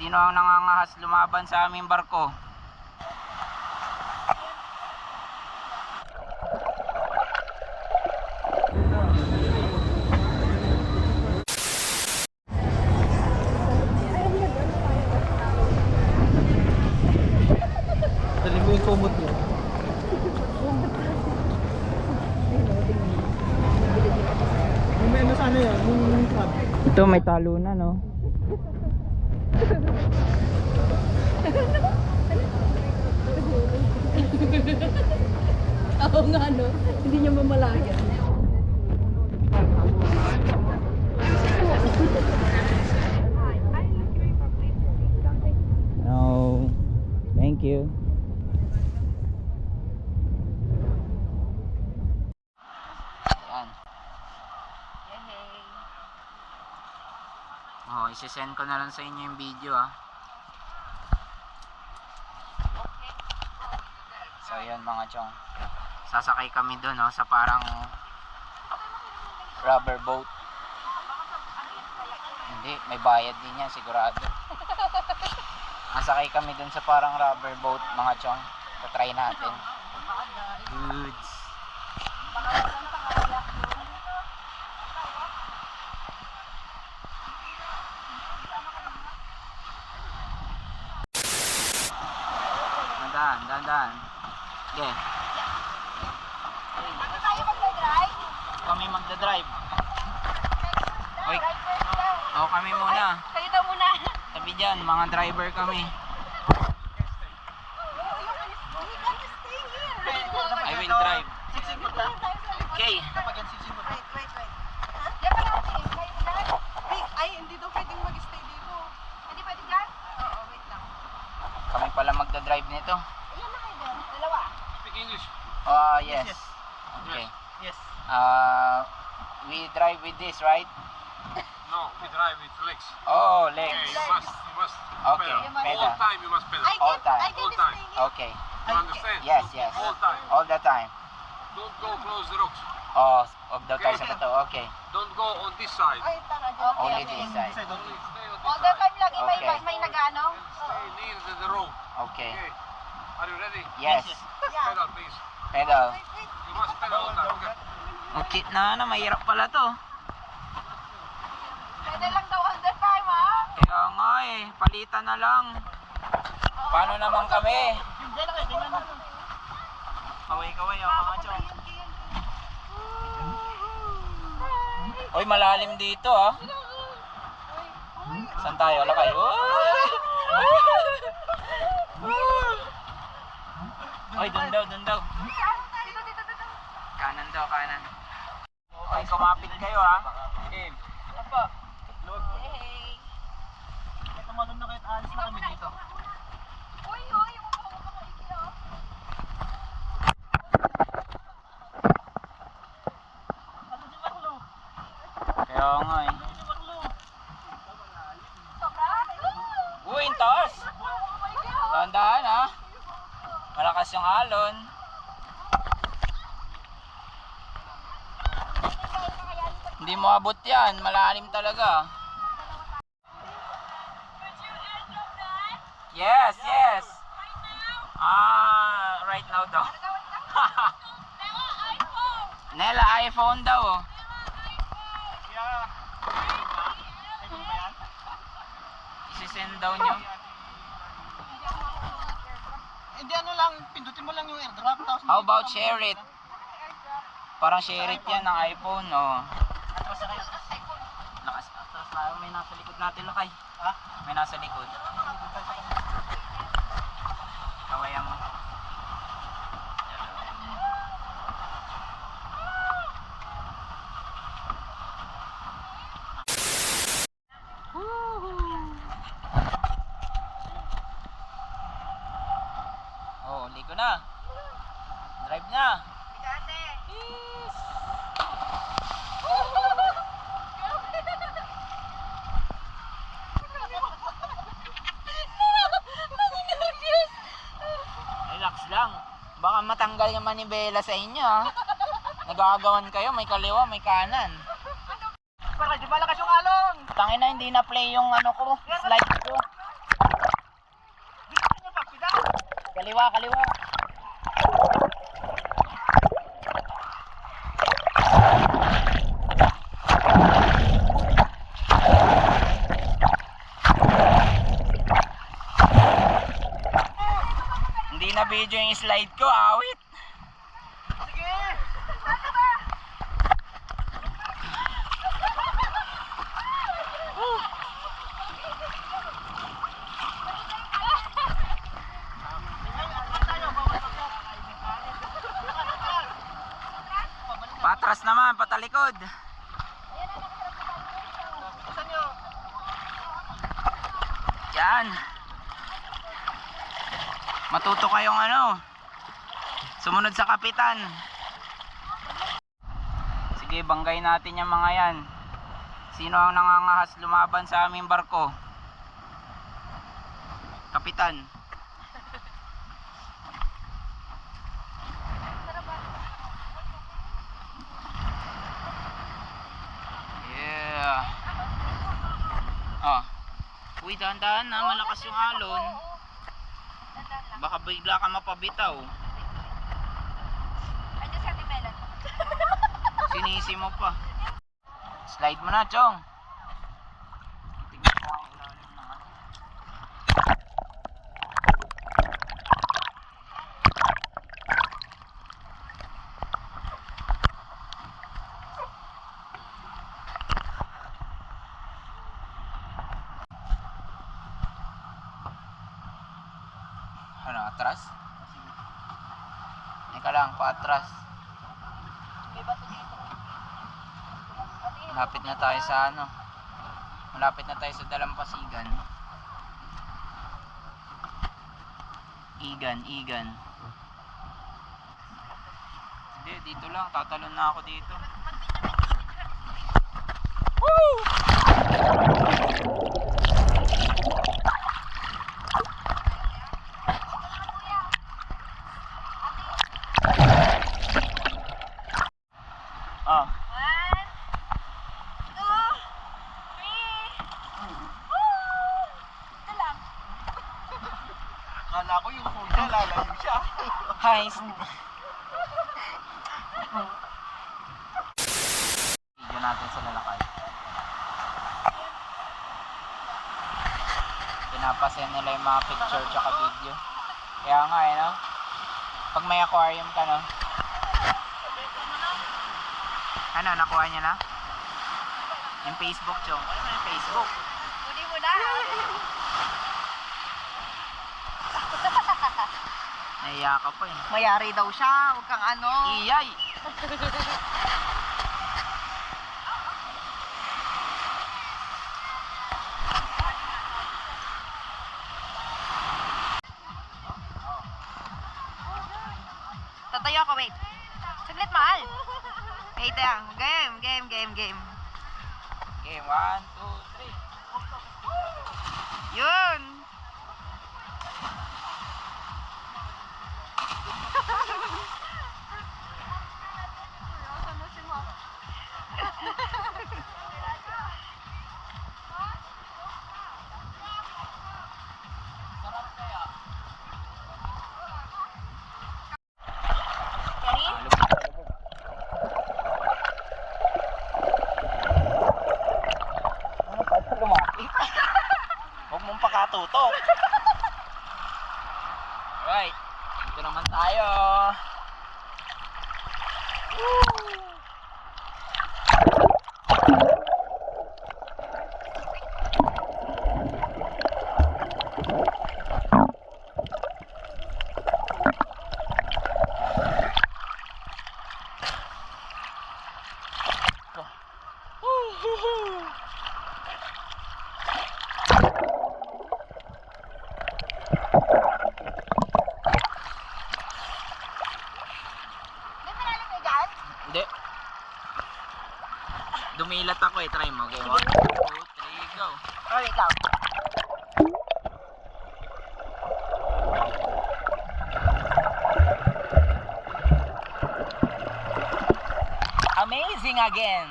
Sino ang nangangahas lumaban sa aming barko? Dali mo yung kumot mo. Ito may talo na no. Oo nga no, hindi niya mamalayan. No. Thank you. Oh, isi-send ko na lang sa inyo yung video ah. So yun mga chong. Sasakay kami doon oh, sa parang rubber boat. Hindi, may bayad din yan sigurado. Masakay kami dun sa parang rubber boat mga chong. Tatry natin. Okay. Ano tayo mag-drive? Kami magdadrive. Oy, ako kami muna. Kayo daw muna. Tabi dyan, mga driver kami. I will drive. Okay. Wait, wait, wait. Yan pa natin. Ay, hindi daw pwedeng mag-stay dito. Hindi pwede dyan? Oo, wait lang. Kami pala magdadrive nito. Ayan na kayo dyan. Dalawa. Speak English. Ah, yes. Okay. Yes. Uh, we drive with this, right? No, we drive with legs. Oh, Okay, legs. you must, you must Okay, pedal. You must- pedal. All time you must pedal. I All time. I All time. Okay. You understand? Yes, yes. All time. All the time. Don't go close the rocks. Oh, of the time sa to. Okay. Don't go on this side. Ay, tara dyan. Okay, Only okay. this side. Only stay on All this the side. time lagi may, Okay. may nag-ano? And stay near the, the road. Okay. Okay. Are you ready? Yes. Yeah. Pedal, please. Pedal. You must pedal all time. Okay. Okay na na, mahirap pala to. Pwede lang daw all the time, ha? Kaya nga eh, palitan na lang. Paano naman kami? Kaway-kaway ako mga chong. Uy, malalim dito ah. Saan tayo? Lakay. Uy, dun daw, dun daw. Dito, dito, dito. Kanan daw, kanan. Uy, kumapit kayo ah. Game. Opo. Hey. Tumalon na kahit alis na kami dito. Uy, uy, yung mga mga maigi, oh. Ano si Marlo? Kaya nga eh. Ano si Marlo? Sobra? Uy, ang taas. Oh my God. Dahan-dahan ha. Malakas yung alon. Hindi mo abot yan. Malalim talaga. Yes, yes. Ah, right now daw. Nela, iPhone daw. oh. Isisend daw nyo. Hindi ano lang, pindutin mo lang yung airdrop tapos How about share it? Parang share it yan ng iPhone, oh. Atras na kayo. Lakas, atras tayo. May nasa likod natin, Lakay. Ha? May nasa likod. Kawayan mo. Oh, ligo na. Drive na. Ate. Relax lang. Baka yung manibela sa inyo, ha? Nagagawan kayo, may kaliwa, may kanan. Para di malakas yung alon. Tangina, hindi na play yung ano ko, slide ko. Kaliwa, kaliwa. Hindi na video yung slide ko, awit. Patras naman, patalikod. Yan. Matuto kayong ano. Sumunod sa kapitan. Sige, banggay natin yung mga yan. Sino ang nangangahas lumaban sa aming barko? Kapitan. Yeah. Ah. Uy, dahan-dahan na, malakas yung alon. Baka bigla ka mapabitaw. Sinisi mo pa. Slide mo na, Chong. Ano, atras? Ika lang, paatras. Malapit na tayo sa ano. Malapit na tayo sa Dalampasigan. Igan, Igan. Hindi, dito lang. Tatalon na ako dito. Ah, One, two, three. Woo! Ito lang. Akala ko yung phone niya, lalayo siya. hi. Video natin sa lalakay. Pinapasend nila yung mga picture tsaka video. Kaya nga eh, no? Pag may aquarium ka, no? Ano, nakuha niya na? Yung Facebook, Chong. Ano yung Facebook? Kunin mo na. Naiya ka pa eh. Mayari daw siya, huwag kang ano. Iyay! game, game. One, pakatutok. Alright. Dito naman tayo. May Dumilat ako eh. Try mo. Okay, one, two, three, go. Oh, lang. Amazing again.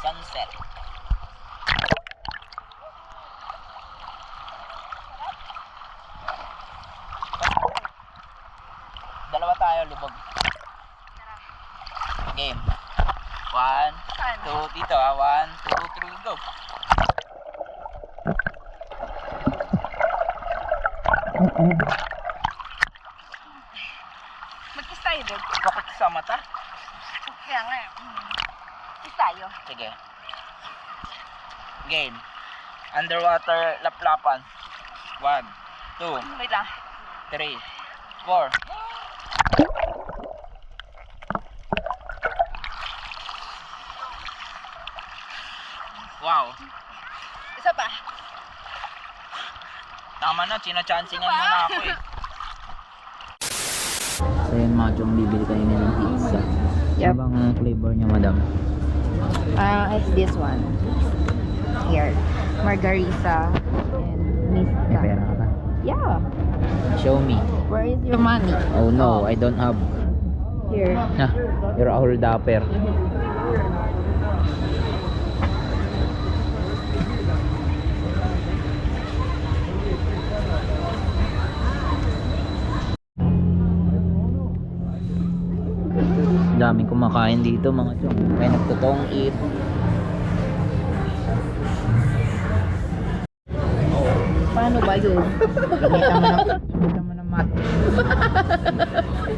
Sunset. tayo, lubog. Game. One, Saan? two, dito ah. One, two, three, go. Mag-kiss tayo, Deb. Bakit sa mata? Kaya nga. mm. Kiss tayo. Sige. Game. Underwater laplapan. One, two, Wait lang. three, four. Wow. Isa pa. Tama na, chinachansingan mo na ako eh. So yun mga chong, bibili kayo ng pizza. Yep. Ano bang flavor niya, madam? Uh, it's this one. Here. Margarita and Miska. ka ba? Yeah. Show me. Where is your money? Oh no, I don't have. Here. Ha, you're a hold upper. Daming kumakain dito mga chong. May nagtotong eat. Paano ba yun? Gamitan mo ng, gamitan mo ng math.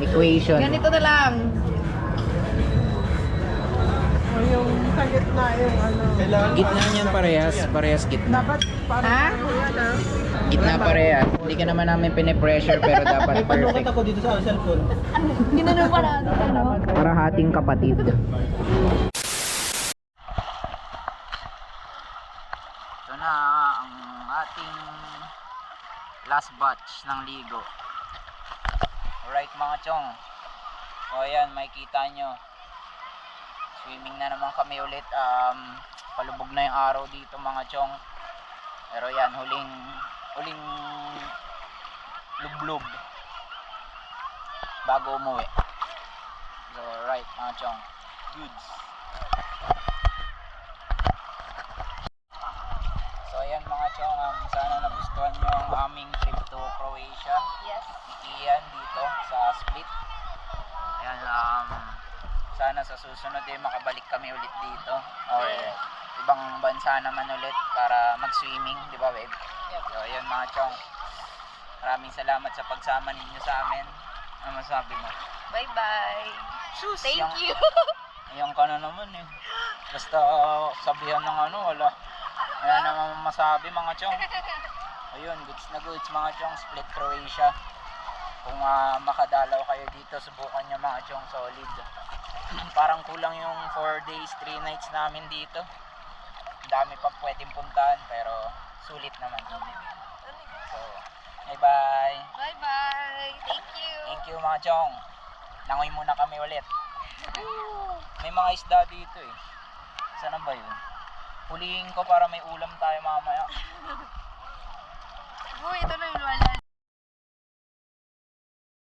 Equation. Ganito na lang. O yung sa gitna yung ano. Kailangan Gitna niyan parehas, parehas gitna. Dapat Ha? Gitna parehas. Hindi ka naman namin pinipressure pero dapat May panukat perfect. ako dito sa cellphone. Ginanong pa natin. Ano? Para hating kapatid. Ito na ang ating last batch ng ligo. Alright mga chong. O ayan, makikita nyo. Swimming na naman kami ulit. Um, palubog na yung araw dito mga chong. Pero yan, huling huling lublub bago umuwi. So, right, mga chong. Goods. So, ayan mga chong. Um, sana nagustuhan nyo ang aming trip to Croatia. Yes. Iyan dito sa Split. Ayan, um, sana sa susunod eh makabalik kami ulit dito. Or ibang bansa naman ulit para mag-swimming, di ba babe? So, ayan mga chong. Maraming salamat sa pagsama ninyo sa amin. Ano masabi mo? Bye-bye. Thank Yung- you. Yung ka na naman eh. Basta uh, sabihan ng ano, wala. Wala naman masabi mga chong. Ayun, goods na goods mga chong. Split Croatia. Kung ah, makadalaw kayo dito, subukan nyo mga chong solid. Parang kulang yung 4 days, 3 nights namin dito. Dami pa pwedeng puntahan pero sulit naman. So, bye bye. Bye-bye. Thank you. Thank you mga chong. Langoy muna kami ulit. May mga isda dito eh. Sana ba yun? Hulihin ko para may ulam tayo mamaya. Uy, ito na yung wala